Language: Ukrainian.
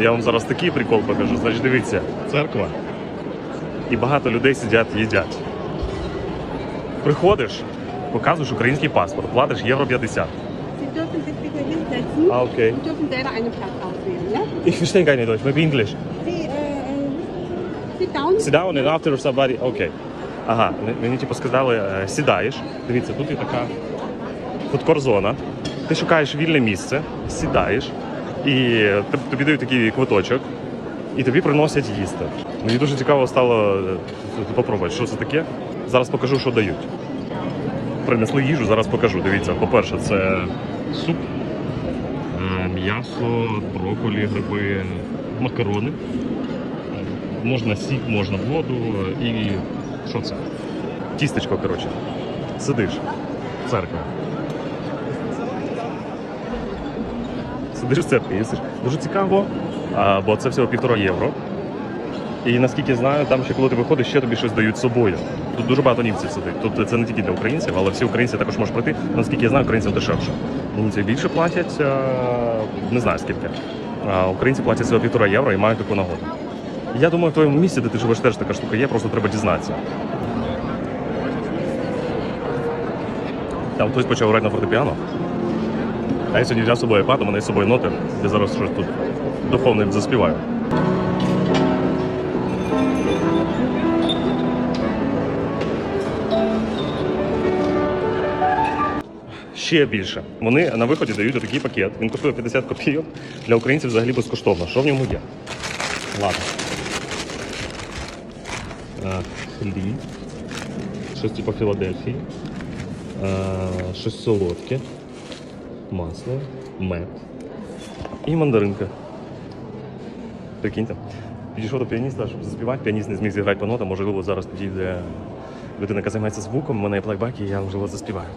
Я вам зараз такий прикол покажу. Значить, дивіться, церква. І багато людей сидять, їдять. Приходиш, показуєш український паспорт, платиш євро 50. Sie dürfen sich bitte hinsetzen Ah, okay. und dürfen selber einen Platz auswählen. Ja? Ich verstehe nicht Deutsch, maybe English. Sie äh, äh, sit down. Sit down and after somebody... Окей. Ага, мені типу сказали, е, сідаєш. Дивіться, тут є така фудкор-зона. Ти шукаєш вільне місце, сідаєш, і тобі дають такий квиточок, і тобі приносять їсти. Мені дуже цікаво стало е, попробувати, що це таке. Зараз покажу, що дають. Принесли їжу, зараз покажу. Дивіться, по-перше, це суп, е, м'ясо, брокколі, гриби, макарони. Можна сік, можна воду і що це? Тістечко, коротше. Сидиш. Церква. Сидиш в церкві. Дуже цікаво, а, бо це всього півтора євро. І наскільки знаю, там ще коли ти виходиш, ще тобі щось дають з собою. Тут дуже багато німців сидить. Тут це не тільки для українців, але всі українці також можуть прийти. Наскільки я знаю, українців дешевше. Німці більше платять, а, не знаю скільки. А українці платять всього півтора євро і мають таку нагоду. Я думаю, в твоєму місці, де ти живеш, теж така штука є, просто треба дізнатися. Там хтось почав грати на фортепіано. А я сьогодні взяв з собою iPad, у мене з собою ноти, я зараз щось тут духовне заспіваю. Ще більше. Вони на виході дають такий пакет. Він коштує 50 копійок. Для українців взагалі безкоштовно. Що в ньому є? Ладно. Е, Хліб. Щось типу Філадельфії. Е, Щось солодке. Масло, мед. І мандаринка. Прикиньте. Підійшов до піаніста, щоб заспівати. Піаніст не зміг зіграти по нотам. Можливо, зараз підійде людина, яка займається звуком. в мене є плейбек, і я можливо заспіваю.